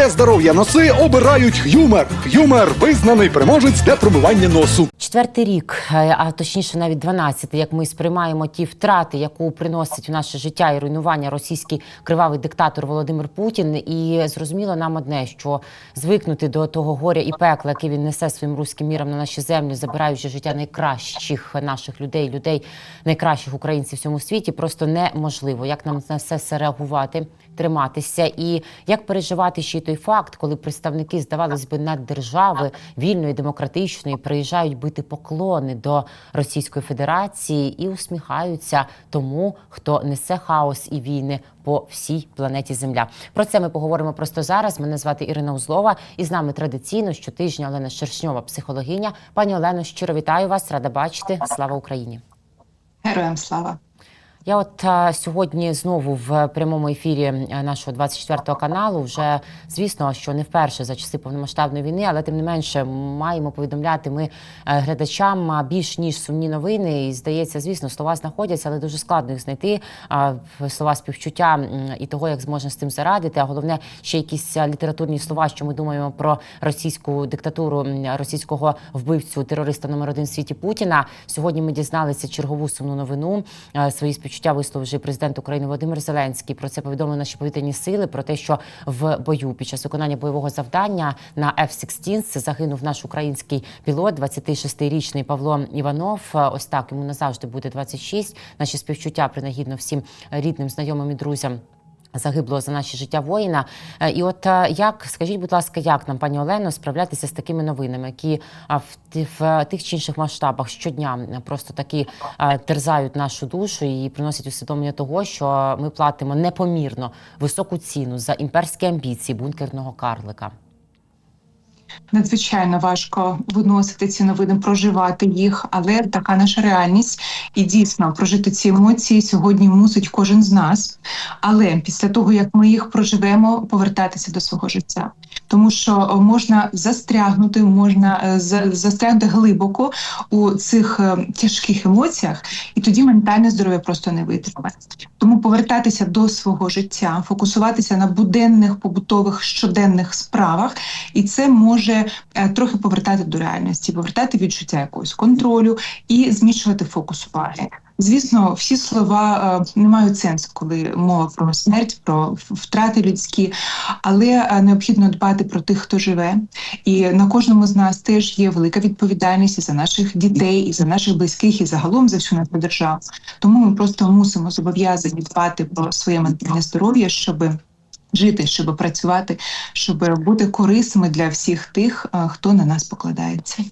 Для здоров'я носи обирають Х'юмер. Х'юмер визнаний переможець для промивання носу. Четвертий рік, е, а точніше навіть 12, як ми сприймаємо ті втрати, яку приносить у наше життя і руйнування російський кривавий диктатор Володимир Путін. І зрозуміло нам одне, що звикнути до того горя і пекла, яке він несе своїм руським міром на наші землі, забираючи життя найкращих наших людей, людей найкращих українців в цьому світі, просто неможливо. Як нам на все це реагувати? Триматися і як переживати ще й той факт, коли представники, здавалось би, наддержави вільної, демократичної приїжджають бити поклони до Російської Федерації і усміхаються тому, хто несе хаос і війни по всій планеті Земля. Про це ми поговоримо просто зараз. Мене звати Ірина Узлова, і з нами традиційно щотижня Олена Шершньова, психологиня. Пані Олено, щиро вітаю вас, рада бачити. Слава Україні! Героям слава. Я от а, сьогодні знову в прямому ефірі е, нашого 24 каналу. Вже звісно, що не вперше за часи повномасштабної війни, але тим не менше маємо повідомляти ми е, глядачам більш ніж сумні новини. І здається, звісно, слова знаходяться, але дуже складно їх знайти. А, в- слова співчуття і того, як зможна з цим зарадити. А головне, ще якісь а, літературні слова, що ми думаємо про російську диктатуру, російського вбивцю терориста номер один в світі Путіна. Сьогодні ми дізналися чергову сумну новину. Е, Свої співчуття висловив вже президент України Володимир Зеленський. Про це повідомили наші повітряні сили. Про те, що в бою під час виконання бойового завдання на F-16 загинув наш український пілот, 26-річний Павло Іванов. Е, Ось так йому назавжди буде 26. Наші співчуття принагідно всім рідним, знайомим і друзям. Загиблого за наші життя воїна. Е, І от е, як скажіть, будь ласка, як нам, пані Олено, справлятися з такими новинами, які а, в, в тих чи інших масштабах щодня просто такі терзають нашу душу і приносять усвідомлення того, що ми платимо непомірно високу ціну за імперські амбіції бункерного карлика. Надзвичайно важко виносити ці новини, проживати їх, але така наша реальність. І дійсно прожити ці емоції сьогодні мусить кожен з нас. Але після того як ми їх проживемо, повертатися до свого життя, тому що е, можна застрягнути, можна е, за- застрягнути глибоко у цих е, тяжких емоціях, і тоді ментальне здоров'я просто не витримає. Тому повертатися до свого життя, фокусуватися на буденних побутових щоденних справах, і це може е, трохи повертати до реальності, повертати відчуття якогось контролю і зміщувати фокус уваги. Звісно, всі слова е, не мають сенсу, коли мова про смерть, про втрати людські, але е, необхідно дбати про тих, хто живе. І на кожному з нас теж є велика відповідальність і за наших дітей, і за наших близьких, і загалом за всю нашу державу. Тому ми просто мусимо зобов'язані дбати про своє ментальне здоров'я, щоб жити, щоб працювати, щоб бути корисними для всіх тих, е, хто на нас покладається.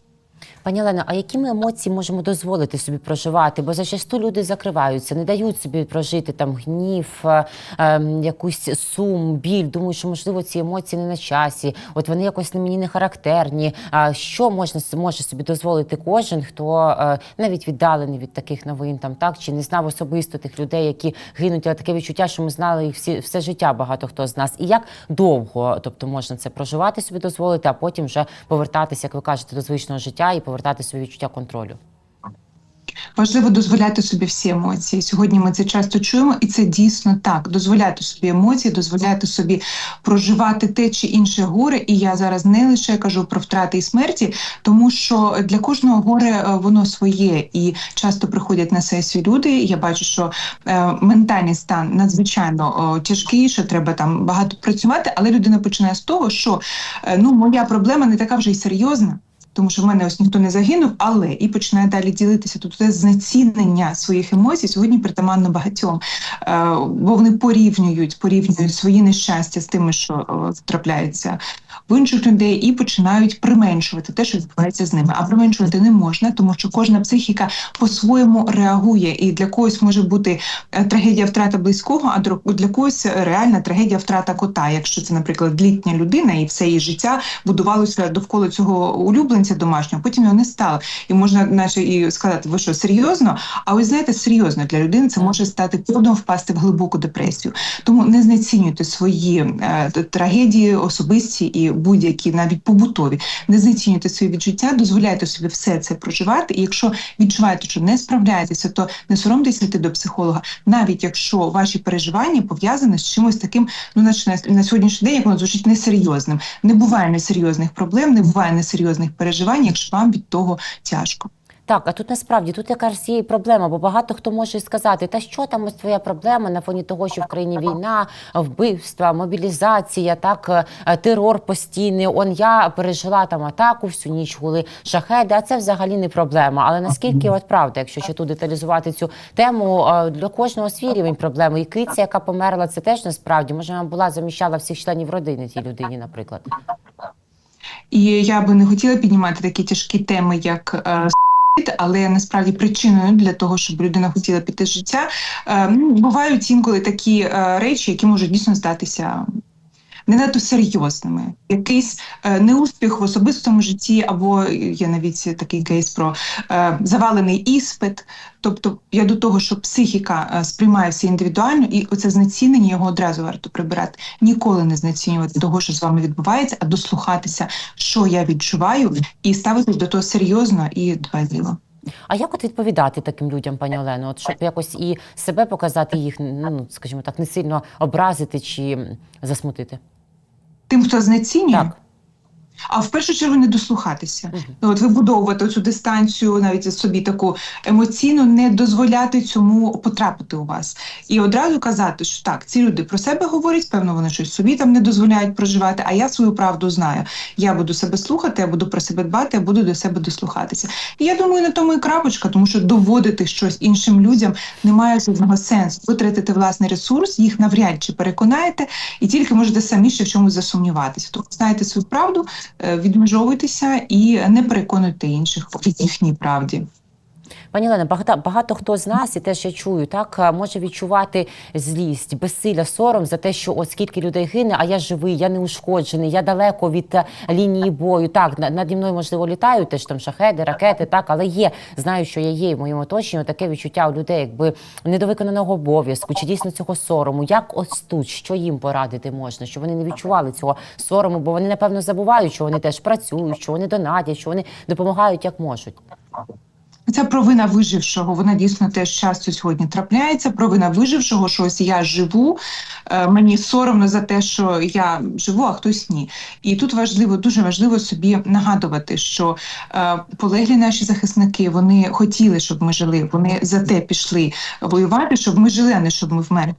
Пані Олено, а які ми емоції можемо дозволити собі проживати? Бо зачасту люди закриваються, не дають собі прожити там гнів, е, ем, якусь сум, біль. Думаю, що можливо ці емоції не на часі. От вони якось на мені не характерні. А що можна може собі дозволити кожен, хто е, навіть віддалений від таких новин, там так чи не знав особисто тих людей, які гинуть, але таке відчуття, що ми знали їх всі все життя. Багато хто з нас, і як довго, тобто можна це проживати собі дозволити, а потім вже повертатися, як ви кажете, до звичного життя і повертати собі відчуття контролю. Важливо дозволяти собі всі емоції. Сьогодні ми це часто чуємо, і це дійсно так. Дозволяти собі емоції, дозволяти собі проживати те чи інше горе. І я зараз не лише кажу про втрати і смерті, тому що для кожного горе е, воно своє, і часто приходять на сесію люди. Я бачу, що е, ментальний стан надзвичайно тяжкий, що треба там багато працювати, але людина починає з того, що е, ну моя проблема не така вже й серйозна. Тому що в мене ось ніхто не загинув, але і починає далі ділитися тут це знецінення своїх емоцій сьогодні притаманно багатьом, е, бо вони порівнюють, порівнюють свої нещастя з тими, що трапляються в інших людей, і починають применшувати те, що відбувається з ними. А применшувати не можна, тому що кожна психіка по-своєму реагує, і для когось може бути е, трагедія втрата близького, а для когось реальна трагедія втрата кота. Якщо це, наприклад, літня людина, і все її життя будувалося довкола цього улюбленця домашнього, потім його не стало. І можна, наче і сказати, ви що серйозно? А ось знаєте, серйозно для людини це може стати поводом впасти в глибоку депресію. Тому не знецінюйте свої е, трагедії особисті і будь-які, навіть побутові, не знецінюйте свої відчуття, дозволяйте собі все це проживати. І якщо відчуваєте, що не справляєтеся, то не соромтеся йти до психолога, навіть якщо ваші переживання пов'язані з чимось таким, ну на, на сьогоднішній день, як воно звучить несерйозним. Не буває несерйозних проблем, не буває несерйозних переживань, якщо вам від того тяжко. Так, а тут насправді тут якраз є і проблема, бо багато хто може сказати, та що там ось твоя проблема на фоні того, що в країні війна, вбивства, мобілізація, так е, терор постійний. Он я пережила там атаку всю ніч гули шахеди. А це взагалі не проблема. Але наскільки от правда, якщо ще тут деталізувати цю тему, е, для кожного свій рівень проблеми. І киця, яка померла, це теж насправді може вона була заміщала всіх членів родини тій людині, наприклад. І я би не хотіла піднімати такі тяжкі теми, як е, але насправді причиною для того, щоб людина хотіла піти з життя, е, ну, бувають інколи такі е, речі, які можуть дійсно здатися. Не надто серйозними, якийсь е, неуспіх в особистому житті, або є навіть такий кейс про е, завалений іспит. Тобто я до того, що психіка е, сприймає все індивідуально, і оце знецінення його одразу варто прибирати. Ніколи не знецінювати того, що з вами відбувається, а дослухатися, що я відчуваю, і ставитись до того серйозно і дбайливо. А як от відповідати таким людям, пані Олено? От щоб якось і себе показати їх, ну скажімо так, не сильно образити чи засмутити? Тим, хто знецінює, Так. А в першу чергу не дослухатися. Ну, От вибудовувати цю дистанцію, навіть собі таку емоційну, не дозволяти цьому потрапити у вас. І одразу казати, що так, ці люди про себе говорять, певно, вони щось собі там не дозволяють проживати, а я свою правду знаю. Я буду себе слухати, я буду про себе дбати, я буду до себе дослухатися. І я думаю, на тому і крапочка, тому що доводити щось іншим людям немає жодного сенсу. Ви тратите власний ресурс, їх навряд чи переконаєте, і тільки можете самі ще в чомусь засумніватися. Тому знаєте свою правду, відмежовуйтеся і не переконуйте інших в їхній правді. Пані Олено, багато, багато хто з нас, і теж я чую, так е, може відчувати злість, безсилля, сором за те, що от скільки людей гине, а я живий, я не ушкоджений, я далеко від е, лінії бою. Так, на- наді мною можливо літають теж там шахеди, ракети, так, але є. Знаю, що я є в моєму оточенні таке відчуття у людей, якби недовиконаного обов'язку, чи дійсно цього сорому. Як ось тут, що їм порадити можна, щоб вони не відчували цього сорому, бо вони напевно забувають, що вони теж працюють, що вони донатять, що вони допомагають як можуть. Ця провина вижившого, вона дійсно теж часто сьогодні трапляється. Провина вижившого, що ось я живу, е, мені соромно за те, що я живу, а хтось ні. І тут важливо, дуже важливо собі нагадувати, що е, полеглі наші захисники вони хотіли, щоб ми жили. Вони за те пішли воювати, щоб ми жили, а не щоб ми вмерли.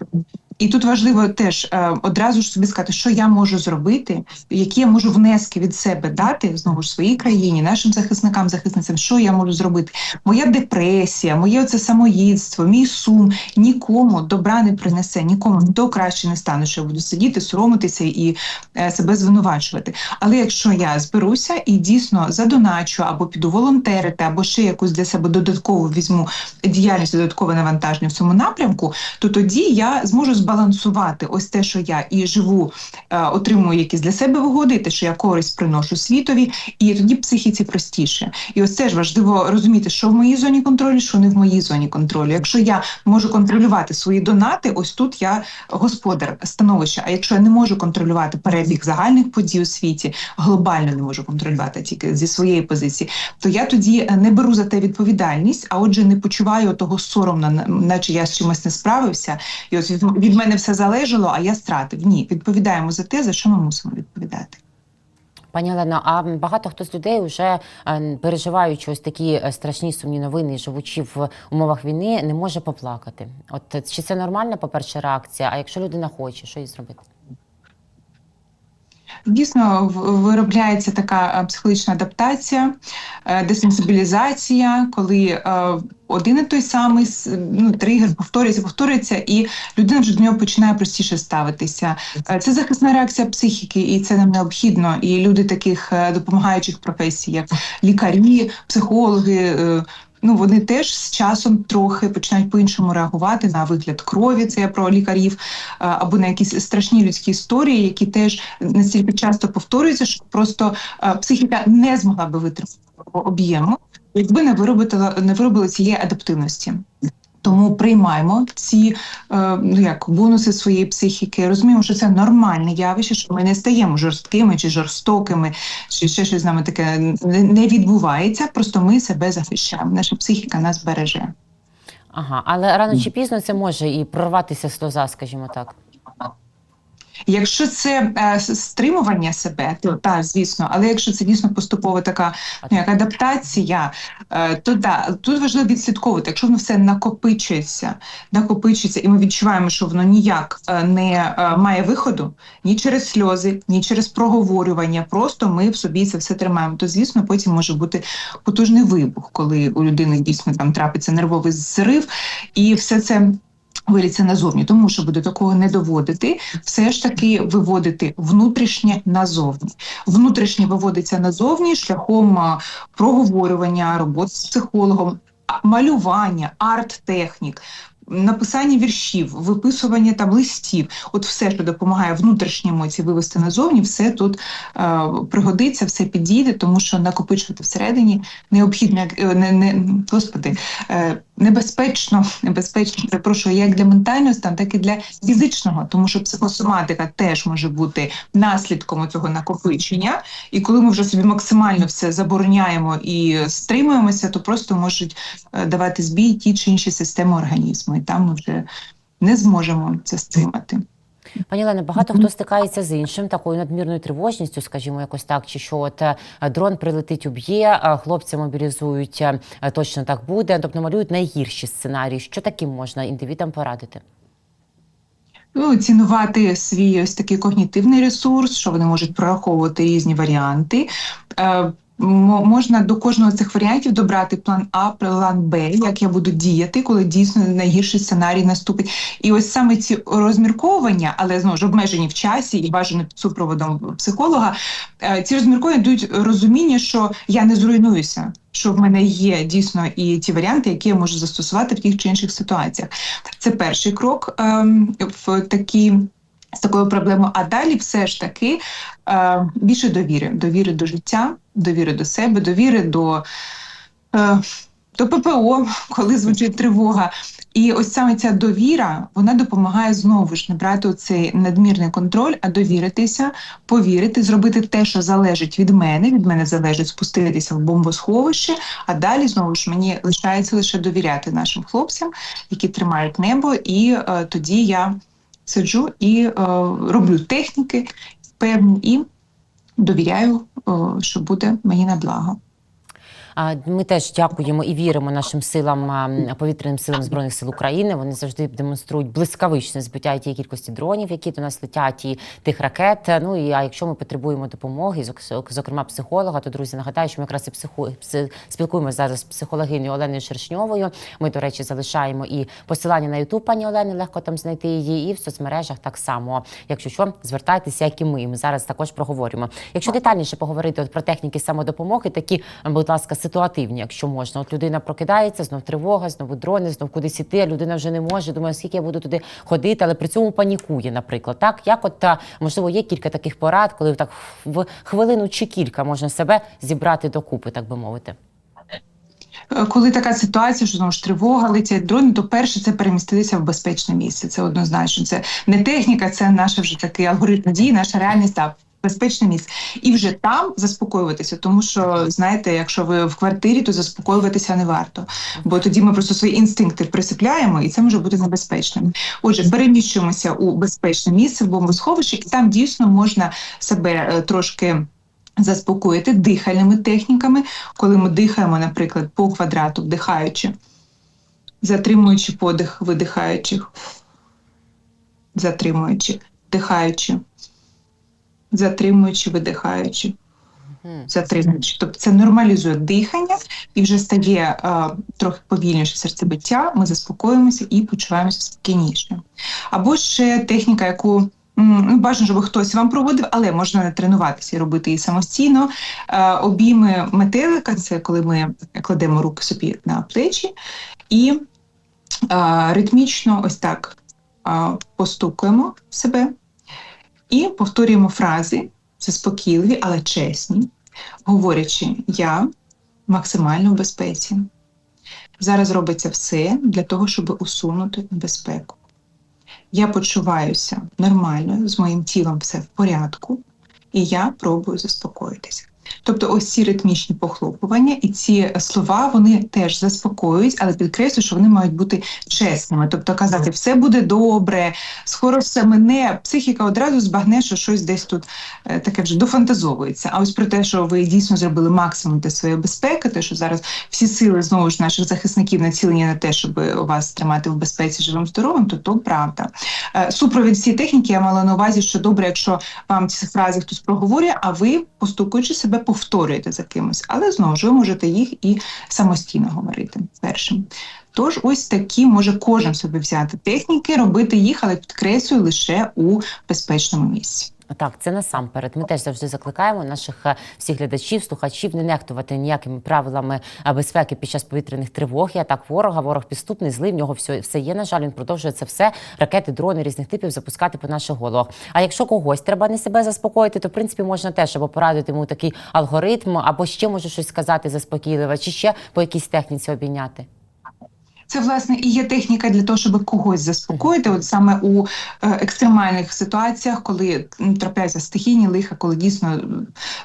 І тут важливо теж е, одразу ж собі сказати, що я можу зробити, які я можу внески від себе дати знову ж своїй країні, нашим захисникам, захисницям, що я можу зробити. Моя депресія, моє оце самоїдство, мій сум нікому добра не принесе, нікому до краще не стане, що я буду сидіти, соромитися і е, себе звинувачувати. Але якщо я зберуся і дійсно задоначу або піду волонтерити, або ще якусь для себе додаткову візьму діяльність, додаткове навантаження в цьому напрямку, то тоді я зможу збалансувати ось те, що я і живу, е, отримую якісь для себе вигоди, те, що я користь приношу світові, і тоді психіці простіше. І ось це ж важливо розуміти, що в моїй зоні контролю, що не в моїй зоні контролю. Якщо я можу контролювати свої донати, ось тут я господар становища. А якщо я не можу контролювати перебіг загальних подій у світі, глобально не можу контролювати тільки зі своєї позиції, то я тоді е, не беру за те відповідальність, а отже, не почуваю того соромно, наче я з чимось не справився, і від, від мене все залежало, а я стратив. Ні, відповідаємо за те, за що ми мусимо відповідати. Пані Олено, а багато хто з людей вже е, переживаючи ось такі е, страшні сумні новини, живучи в умовах війни, не може поплакати. От чи це нормальна, по-перше, реакція? А якщо людина хоче, що їй зробити? Дійсно, виробляється така е, психологічна адаптація, е, десенсибілізація, коли е, один і той самий ну, тригер повторюється, повторюється, і людина вже до нього починає простіше ставитися. Це захисна реакція психіки, і це нам необхідно. І люди таких допомагаючих професій, як лікарі, психологи. Ну, вони теж з часом трохи починають по-іншому реагувати на вигляд крові, це я про лікарів, або на якісь страшні людські історії, які теж настільки часто повторюються, що просто психіка не змогла би витримати об'єму, якби не виробила не виробили цієї адаптивності. Тому приймаємо ці е, ну як бонуси своєї психіки, розуміємо, що це нормальне явище, що ми не стаємо жорсткими чи жорстокими, чи ще щось з нами таке не, не відбувається. Просто ми себе захищаємо. Наша психіка нас береже. Ага, але рано чи пізно це може і прорватися сльоза, скажімо так. Якщо це е, стримування себе, то так, звісно, але якщо це дійсно поступова така ну, як адаптація, е, то да, тут важливо відслідковувати, якщо воно все накопичується, накопичується, і ми відчуваємо, що воно ніяк е, не е, має виходу ні через сльози, ні через проговорювання. Просто ми в собі це все тримаємо. То звісно, потім може бути потужний вибух, коли у людини дійсно там трапиться нервовий зрив, і все це. Виліться назовні, тому що до такого не доводити, все ж таки виводити внутрішнє назовні. Внутрішнє виводиться назовні шляхом проговорювання, роботи з психологом, малювання, арт-технік. Написання віршів, виписування там листів, от все, що допомагає внутрішні емоції вивести назовні, все тут е, пригодиться, все підійде, тому що накопичувати всередині необхідно, е, не, не господи, е, небезпечно, небезпечно, перепрошую, як для ментального стану, так і для фізичного, тому що психосоматика теж може бути наслідком цього накопичення. І коли ми вже собі максимально все забороняємо і стримуємося, то просто можуть е, давати збій ті чи інші системи організму, і там ми вже не зможемо це стримати. Пані Олено, багато хто стикається з іншим, такою надмірною тривожністю, скажімо, якось так, чи що от е, дрон прилетить, уб'є, а хлопця мобілізують, е, точно так буде. Тобто малюють найгірші сценарії. Що таким можна індивідам порадити? Ну, цінувати свій ось такий когнітивний ресурс, що вони можуть прораховувати різні варіанти. Мо- Можна до кожного цих варіантів добрати план А, план Б, як я буду діяти, коли дійсно найгірший сценарій наступить. І ось саме ці розмірковування, але знову ж обмежені в часі і бажано під супроводом психолога. е, Ці розмірковання дають розуміння, що я не зруйнуюся, що в мене є дійсно і ті варіанти, які я можу застосувати в тих чи інших ситуаціях. Це перший крок ем, в такій. З такою проблемою, а далі все ж таки е, більше довіри, довіри до життя, довіри до себе, довіри до, е, до ППО, коли звучить тривога. І ось саме ця довіра вона допомагає знову ж не брати цей надмірний контроль, а довіритися, повірити, зробити те, що залежить від мене. Від мене залежить спуститися в бомбосховище. А далі знову ж мені лишається лише довіряти нашим хлопцям, які тримають небо, і е, тоді я сиджу і е, роблю техніки певні і довіряю, е, що буде мені на благо. Ми теж дякуємо і віримо нашим силам повітряним силам збройних сил України. Вони завжди демонструють блискавичне збиття тієї кількості дронів, які до нас летять, і тих ракет. Ну і а якщо ми потребуємо допомоги, зок- зокрема психолога, то друзі, нагадаю, що ми якраз і психу... спілкуємося зараз з психологинею Оленою Шершньовою. Ми, до речі, залишаємо і посилання на Ютуб пані Олени, легко там знайти її, і в соцмережах так само. Якщо що, звертайтеся, як і ми. Ми зараз також проговоримо. Якщо детальніше поговорити от про техніки самодопомоги, такі, будь ласка, ситуативні, якщо можна. От людина прокидається, знов тривога, знову дрони, знов кудись іти. Людина вже не може. Думає, скільки я буду туди ходити, але при цьому панікує, наприклад. Так, як от та можливо є кілька таких порад, коли так в хвилину чи кілька можна себе зібрати докупи, так би мовити. Е, Коли така ситуація, що знову ж тривога, летять дрони, то перше це переміститися в безпечне місце. Це однозначно. Це не техніка, це наш вже такий алгоритм дії, наша реальність безпечне місце. І вже там заспокоюватися, тому що знаєте, якщо ви в квартирі, то заспокоюватися не варто, бо тоді ми просто свої інстинкти присипляємо, і це може бути небезпечним. Отже, переміщуємося у безпечне місце в бомбосховище, і там дійсно можна себе е, трошки. Заспокоїти дихальними техніками, коли ми дихаємо, наприклад, по квадрату, вдихаючи, затримуючи подих, видихаючи, затримуючи, вдихаючи, затримуючи, видихаючи, затримуючи. Тобто це нормалізує дихання і вже стає е, трохи повільніше серцебиття, ми заспокоїмося і почуваємося спокійніше. Або ще техніка, яку м, ну, бажано, щоб хтось вам проводив, але можна не тренуватися і робити її самостійно. Е, обійми метелика це коли ми кладемо руки собі на плечі і е, ритмічно ось так е, постукуємо в себе і повторюємо фрази заспокійливі, але чесні, говорячи я максимально в безпеці. Зараз робиться все для того, щоб усунути небезпеку. Я почуваюся нормально, з моїм тілом все в порядку, і я пробую заспокоїтися. Тобто, ось ці ритмічні похлопування і ці слова вони теж заспокоюють, але підкреслюю, що вони мають бути чесними. Тобто казати, все буде добре, скоро все мене. Психіка одразу збагне, що щось десь тут е, таке вже дофантазовується. А ось про те, що ви дійсно зробили максимум для своєї безпеки, те, що зараз всі сили знову ж наших захисників націлені на те, щоб вас тримати в безпеці живим здоровим, то то правда. Е, Супровід всі техніки я мала на увазі, що добре, якщо вам ці фрази хтось проговорює, а ви, постукуючи себе, повторюєте за кимось. Але знову ж ви можете їх і самостійно говорити першим. Тож, ось такі може кожен собі взяти техніки, робити їх, але підкреслюю лише у безпечному місці. Так, це насамперед. Ми теж завжди закликаємо наших е, всіх глядачів, слухачів не нехтувати ніякими правилами е, безпеки під час повітряних тривог і атак ворога. Ворог підступний, злий, в нього все, все є. На жаль, він продовжує це все ракети, дрони різних типів запускати по наших головах. А якщо когось треба не себе заспокоїти, то в принципі можна теж або порадити йому такий алгоритм, або ще може щось сказати заспокійливе, чи ще по якійсь техніці обійняти. Це власне і є техніка для того, щоб когось заспокоїти. От саме у е, екстремальних ситуаціях, коли трапляється стихійні лиха, коли дійсно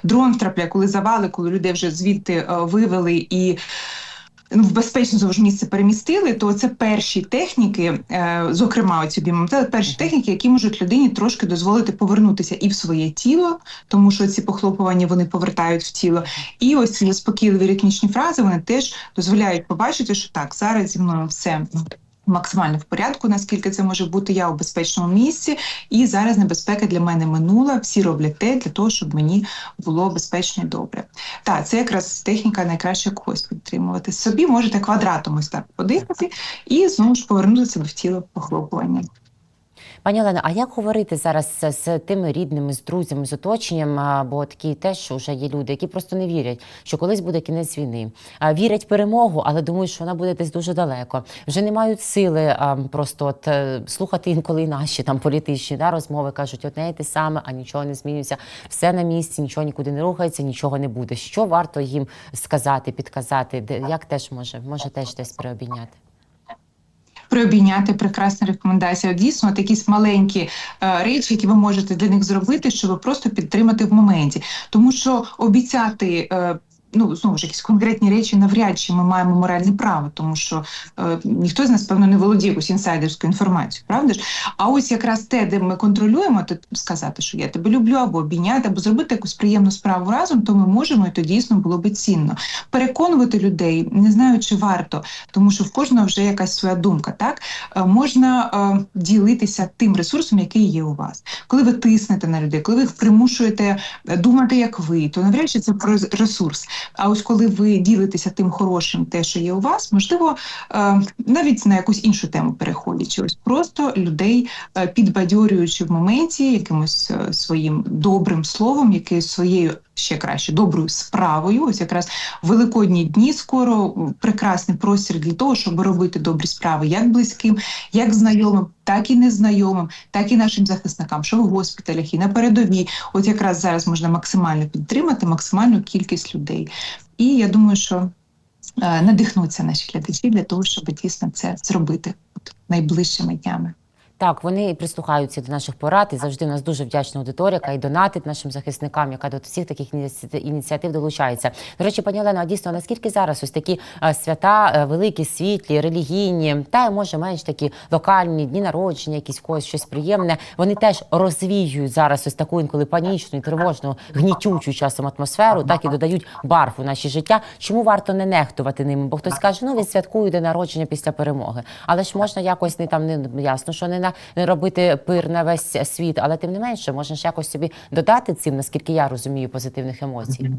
дрон трапляє, коли завали, коли людей вже звідти е, вивели і. Ну, В безпечне ж місце перемістили, то це перші техніки, е, зокрема оці бімомтели, перші техніки, які можуть людині трошки дозволити повернутися і в своє тіло, тому що ці похлопування вони повертають в тіло. І ось ці заспокійливі ритмічні фрази вони теж дозволяють побачити, що так, зараз зі мною все. Максимально в порядку, наскільки це може бути, я у безпечному місці, і зараз небезпека для мене минула. Всі роблять те для того, щоб мені було безпечно і добре. Так, це якраз техніка найкраще когось підтримувати. Собі можете квадратом ось так подихати і знову ж повернутися в тіло похлопування. Пані Олено, а як говорити зараз з, тими рідними, з друзями, з оточенням? Бо такі теж вже є люди, які просто не вірять, що колись буде кінець війни. Вірять в перемогу, але думають, що вона буде десь дуже далеко. Вже не мають сили просто от, е, слухати інколи наші там політичні да, розмови. кажуть, одне і те саме, а нічого не змінюється. Все на місці, нічого нікуди не рухається, нічого не буде. Що варто їм сказати, підказати? Де як теж може, може теж десь приобійняти? Приобійняти прекрасна рекомендація. Дійсно, от якісь маленькі е, речі, які ви можете для них зробити, щоб просто підтримати в моменті. Тому що обіцяти. Е, Ну, знову ж якісь конкретні речі навряд чи ми маємо моральне право, тому що е, ніхто з нас, певно, не володіє якусь інсайдерською інформацією, правда ж? А ось якраз те, де ми контролюємо, то сказати, що я тебе люблю, або обійняти, або зробити якусь приємну справу разом, то ми можемо, і то дійсно було би цінно. Переконувати людей, не знаю, чи варто, тому що в кожного вже якась своя думка. Так Е, можна е, ділитися тим ресурсом, який є у вас. Коли ви тиснете на людей, коли ви їх примушуєте е, думати, як ви, то навряд чи це про ресурс. А ось коли ви ділитеся тим хорошим, те, що є у вас, можливо, е, навіть на якусь іншу тему переходячи, ось просто людей е, підбадьорюючи в моменті якимось е, своїм добрим словом, якоюсь своєю. Ще краще доброю справою. Ось якраз великодні дні скоро прекрасний простір для того, щоб робити добрі справи як близьким, як знайомим, так і незнайомим, так і нашим захисникам, що в госпіталях і на передовій. От якраз зараз можна максимально підтримати максимальну кількість людей. І я думаю, що е, надихнуться наші глядачі для того, щоб дійсно це зробити найближчими днями. Так, вони прислухаються до наших порад, і завжди у нас дуже вдячна аудиторія, яка і донатить нашим захисникам, яка до всіх таких ініціатив долучається. До речі, пані Олено, а дійсно наскільки зараз ось такі е, свята, е, великі, світлі, релігійні, та може менш такі локальні дні народження, якісь когось щось приємне. Вони теж розвіюють зараз ось таку інколи панічну, і тривожну, гнітючу часом атмосферу, так і додають барв у наші життя. Чому варто не нехтувати ними? Бо хтось каже, ну відсвяткую день народження після перемоги. Але ж можна якось не там не ясно, що не на робити пир на весь світ, але тим не менше, можеш якось собі додати цим, наскільки я розумію, позитивних емоцій.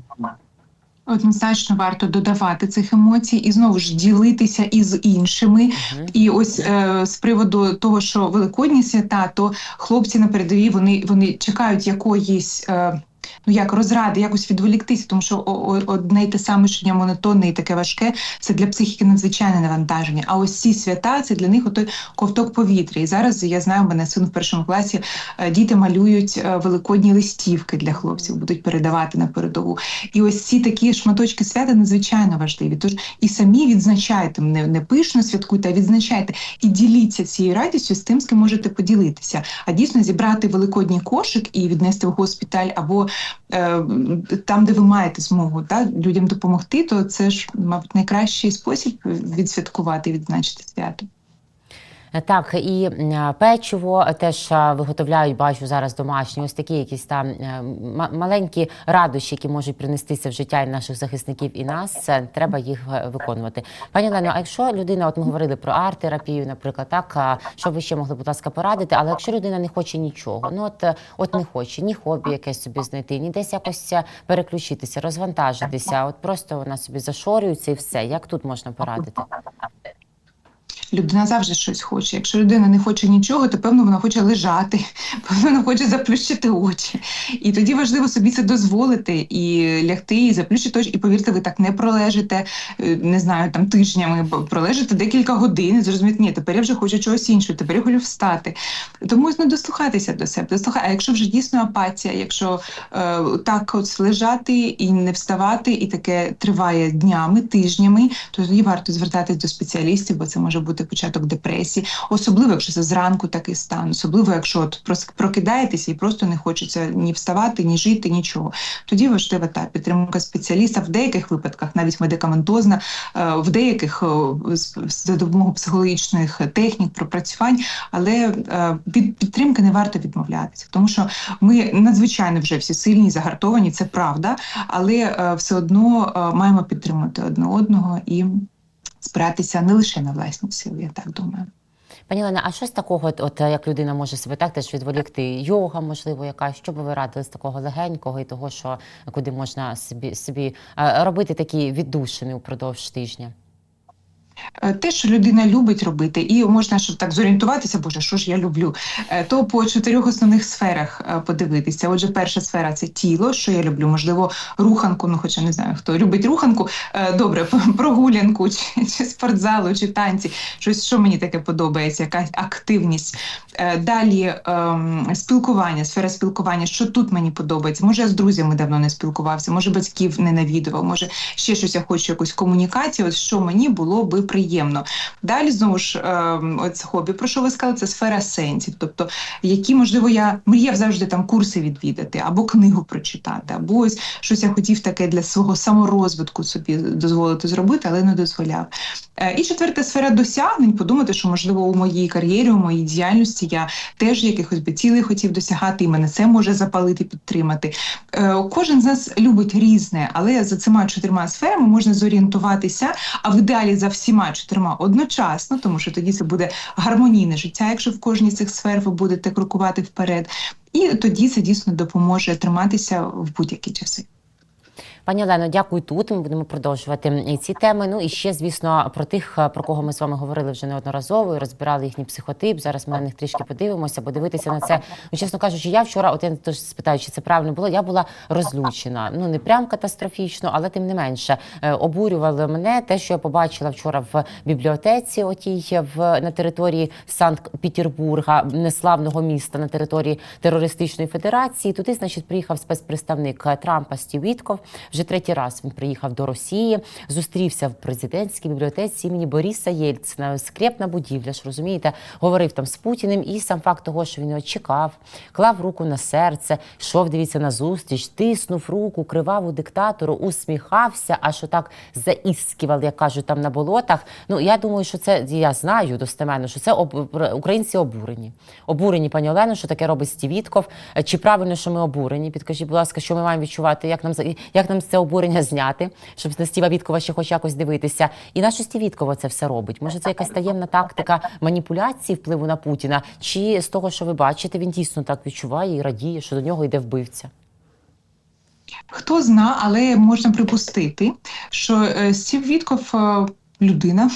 Однозначно варто додавати цих емоцій і знову ж ділитися із іншими. Мгм. І ось е, з приводу того, що великодні свята, то хлопці на передовій вони, вони чекають якоїсь. Е, ну як розради, якось відволіктися, тому що одне й те саме щодня монотонне і таке важке це для психіки надзвичайне навантаження. А ось ці свята це для них отой ковток повітря. І зараз я знаю, у мене син в першому класі е, діти малюють е, великодні листівки для хлопців, будуть передавати на передову. І ось ці такі шматочки свята надзвичайно важливі. Тож і самі відзначайте не, не пишно святкуйте, а відзначайте і діліться цією радістю з тим, з ким можете поділитися. А дійсно зібрати великодній кошик і віднести в госпіталь або там, де ви маєте змогу та, людям допомогти, то це ж, мабуть, найкращий спосіб відсвяткувати відзначити свято. Е, Так, і печиво теж е, виготовляють, бачу зараз домашні. Ось такі якісь там е, маленькі радощі, які можуть принестися в життя і наших захисників і нас. Це треба їх е, виконувати. Пані Лено, а якщо людина, от ми говорили про арт-терапію, наприклад, так що ви ще могли, будь ласка, порадити? Але якщо людина не хоче нічого, ну от, е, от не хоче ні хобі якесь собі знайти, ні десь якось е, переключитися, розвантажитися, от просто вона собі зашорюється і все. Як тут можна порадити? Людина завжди щось хоче. Якщо людина не хоче нічого, то певно вона хоче лежати, певно вона хоче заплющити очі. І тоді важливо собі це дозволити і лягти, і заплющити очі. І повірте, ви так не пролежите, е, не знаю, там тижнями, пролежите декілька годин зрозуміти, ні, тепер я вже хочу чогось іншого, тепер я хочу встати. Тому ну, дослухатися до себе. Дослуха... А якщо вже дійсно апатія, якщо е, так от лежати і не вставати, і таке триває днями, тижнями, то тоді варто звертатись до спеціалістів, бо це може бути початок депресії, особливо якщо це зранку такий стан, особливо якщо от прокидаєтеся і просто не хочеться ні вставати, ні жити, нічого. Тоді важлива та підтримка спеціаліста. В деяких випадках, навіть медикаментозна, е, в деяких е, за допомогою психологічних технік, пропрацювань, але е, від підтримки не варто відмовлятися, тому що ми надзвичайно вже всі сильні, загартовані, це правда, але е, все одно е, маємо підтримувати одне одного і спиратися не лише на власні сили, я так думаю. Пані Лена, а що з такого, от, як людина може себе так теж відволікти? Йога, можливо, якась? Що би ви радили з такого легенького і того, що куди можна собі собі е, робити такі віддушини упродовж тижня? Е, Те, що людина любить робити, і можна щоб так зорієнтуватися, боже, що ж я люблю, е, то по чотирьох основних сферах е, подивитися. Отже, перша сфера це тіло, що я люблю, можливо, руханку, ну хоча не знаю, хто любить руханку. Добре, прогулянку, чи, чи спортзалу, чи танці. Щось, що мені таке подобається, якась активність. Далі ем, спілкування, сфера спілкування, що тут мені подобається. Може, я з друзями давно не спілкувався, може батьків не навідував, може ще щось я хочу, якусь комунікацію, от що мені було би приємно. Далі знову ж ем, от хобі, про що ви сказали, це сфера сенсів. Тобто, які, можливо, я мріяв завжди там курси відвідати, або книгу прочитати, або ось щось я хотів таке для свого саморозвитку собі дозволити зробити, але не дозволяв. Е, І четверта сфера досягнень, подумати, що можливо у моїй кар'єрі, у моїй діяльності я теж якихось би цілей хотів досягати, і мене це може запалити, підтримати. Е, Кожен з нас любить різне, але за цими чотирма сферами можна зорієнтуватися, а в ідеалі за всіма чотирма одночасно, тому що тоді це буде гармонійне життя, якщо в кожній з цих сфер ви будете крокувати вперед. І тоді це дійсно допоможе триматися в будь-які часи. Пані Олено, дякую тут. Ми будемо продовжувати ці теми. Ну і ще, звісно, про тих, про кого ми з вами говорили вже неодноразово і розбирали їхній психотип. Зараз ми на них трішки подивимося, бо дивитися на це. Ну, чесно кажучи, я вчора, от я теж спитаю, чи це правильно було. Я була розлючена. Ну не прям катастрофічно, але тим не менше е, обурювало мене те, що я побачила вчора в бібліотеці, отій в на території Санкт-Петербурга, неславного міста на території терористичної федерації. Туди, значить, приїхав спецпредставник Трампа Стів Вітков. Вже третій раз він приїхав до Росії, зустрівся в президентській бібліотеці імені Бориса Єльцина. Скрепна будівля ж розумієте, говорив там з Путіним. І сам факт того, що він його чекав, клав руку на серце, йшов, дивіться на зустріч, тиснув руку, кривав у диктатору, усміхався, аж отак заісківав, як кажуть, там на болотах. Ну я думаю, що це я знаю достеменно, що це об, українці обурені. Обурені, пані Олено, що таке робить Стівітков. Чи правильно, що ми обурені? Підкажіть, будь ласка, що ми маємо відчувати, як нам як нам це обурення зняти, щоб на Стіва Віткова ще хоч якось дивитися. І на що Стів Віткова це все робить? Може, це якась таємна тактика маніпуляції впливу на Путіна? Чи з того, що ви бачите, він дійсно так відчуває і радіє, що до нього йде вбивця? Хто зна, але можна припустити, що е, Стів Вітков е, людина,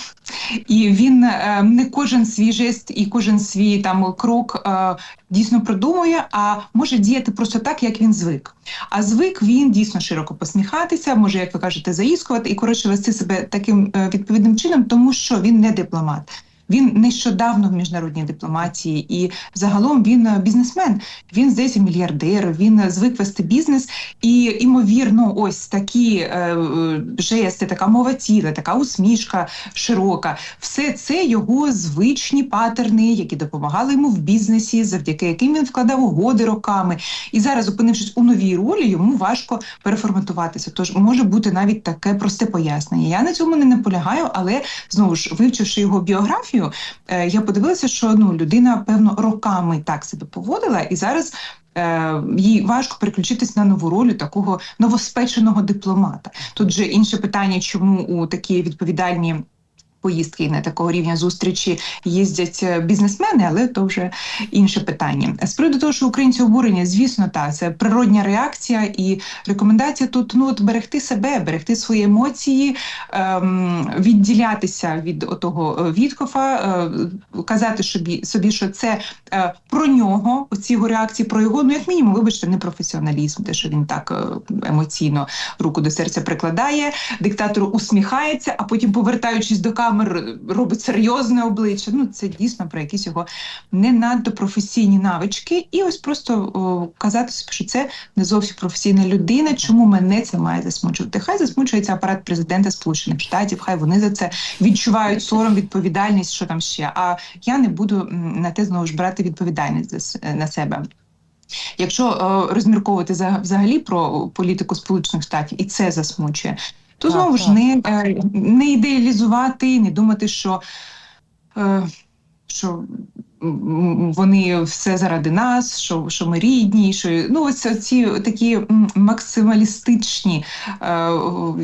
і він е, не кожен свій жест і кожен свій там крок е, дійсно продумує, а може діяти просто так, як він звик. А звик він дійсно широко посміхатися, може, як ви кажете, заїскувати і коротше вести себе таким е, відповідним чином, тому що він не дипломат. Він нещодавно в міжнародній дипломатії, і загалом він е, бізнесмен. Він здається мільярдер. Він е, звик вести бізнес, і ймовірно, ось такі е, е, жести, така мова тіла, така усмішка широка. Все це його звичні патерни, які допомагали йому в бізнесі, завдяки яким він вкладав угоди роками. І зараз, опинившись у новій ролі, йому важко переформатуватися. Тож може бути навіть таке просте пояснення. Я на цьому не наполягаю, але знову ж вивчивши його біографію, е, я подивилася, що ну людина певно роками так себе поводила, і зараз. е, Їй важко переключитись на нову роль такого новоспеченого дипломата. Тут же інше питання, чому у такі відповідальні поїздки і на такого рівня зустрічі їздять е, бізнесмени, але то вже інше питання. З приводу того, що українці обурені, звісно, так, це природня реакція і рекомендація тут ну от берегти себе, берегти свої емоції, ем, відділятися від отого е, Віткофа, е, казати собі, собі, що це е, про нього, оці його реакції про його, ну як мінімум, вибачте, непрофесіоналізм, те, що він так е, емоційно руку до серця прикладає, диктатор усміхається, а потім, повертаючись до камер, робить серйозне обличчя. Ну це дійсно про якісь його не надто професійні навички, і ось просто о, казати що це не зовсім професійна людина. Чому мене це має засмучувати? Хай засмучується апарат президента Сполучених Штатів, хай вони за це відчувають сором, відповідальність, що там ще. А я не буду на те знову ж брати відповідальність за на себе. Якщо е, розмірковувати за- взагалі про політику Сполучених Штатів, і це засмучує, то Так, знову ж не, е, не ідеалізувати, не думати, що, е, що вони все заради нас, що, що ми рідні, що ну ось ці такі максималістичні е,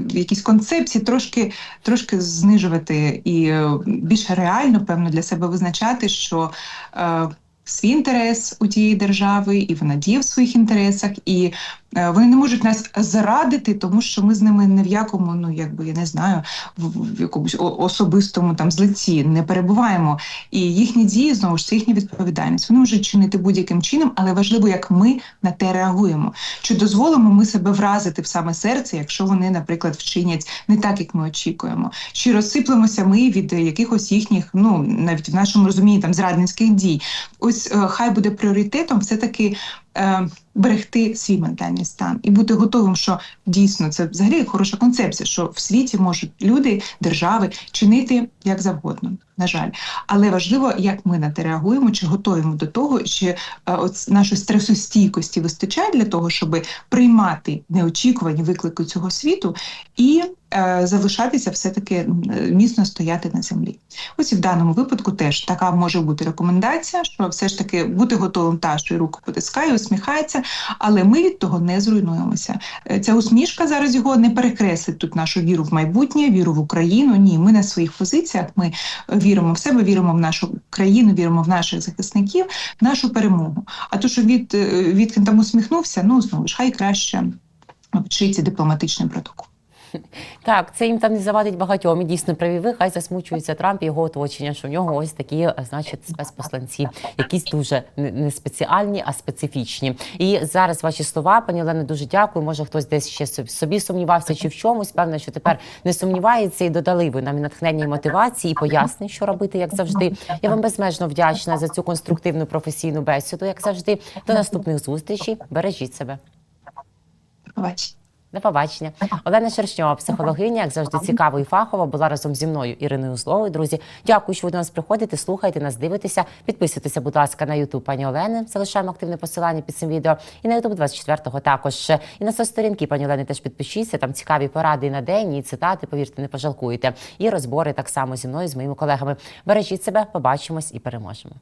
якісь концепції трошки, трошки знижувати і більш реально, певно, для себе визначати, що. Е, Свій інтерес у тієї держави, і вона діє в своїх інтересах, і вони не можуть нас зрадити, тому що ми з ними не в якому, ну якби я не знаю, в, якомусь особистому там злиці не перебуваємо. І їхні дії знову ж це їхня відповідальність. Вони можуть чинити будь-яким чином, але важливо, як ми на те реагуємо. Чи дозволимо ми себе вразити в саме серце, якщо вони, наприклад, вчинять не так, як ми очікуємо? Чи розсиплемося ми від е, якихось їхніх, ну навіть в нашому розумінні там зрадницьких дій? Ось е, хай буде пріоритетом все таки. Е, берегти свій ментальний стан і бути готовим, що дійсно це взагалі хороша концепція, що в світі можуть люди, держави чинити як завгодно. На жаль, але важливо, як ми на те реагуємо, чи готові ми до того, чи е, от нашої стресостійкості вистачає для того, щоб приймати неочікувані виклики цього світу і залишатися все таки е, міцно стояти на землі. Ось і в даному випадку теж така може бути рекомендація, що все ж таки бути готовим та, що й руку потискає, усміхається, але ми від того не зруйнуємося. Е, Ця усмішка зараз його не перекреслить тут нашу віру в майбутнє, віру в Україну. Ні, ми на своїх позиціях. Ми е, віримо в себе, віримо в нашу країну, віримо в наших захисників, в нашу перемогу. А то, що від е, там усміхнувся, ну знову ж хай краще вчиться дипломатичний протокол. Так, це їм там не завадить багатьом. І дійсно правіви. хай засмучується Трамп і його оточення, що в нього ось такі, е, значить, спецпосланці, якісь дуже не спеціальні, а специфічні. І зараз ваші слова, пані Олено, дуже дякую. Може, хтось десь ще собі- сумнівався чи в чомусь. Певно, що тепер не сумнівається і додали ви нам і натхнення і мотивації, і пояснень, що робити, як завжди. Я вам безмежно вдячна за цю конструктивну професійну бесіду, як завжди. До наступних зустрічей. Бережіть себе. Побачення. До побачення. Олена Шершньова, психологиня, як завжди цікаво і фахова, була разом зі мною Іриною Зловою. Друзі, дякую, що ви до нас приходите, слухайте нас, дивитеся. Підписуйтеся, будь ласка, на Ютуб пані Олени. Залишаємо активне посилання під цим відео. І на Ютуб 24-го також. І на соцсторінки пані Олени теж підпишіться. Там цікаві поради і на день, і цитати, повірте, не пожалкуєте. І розбори так само зі мною, з моїми колегами. Бережіть себе, побачимось і переможемо.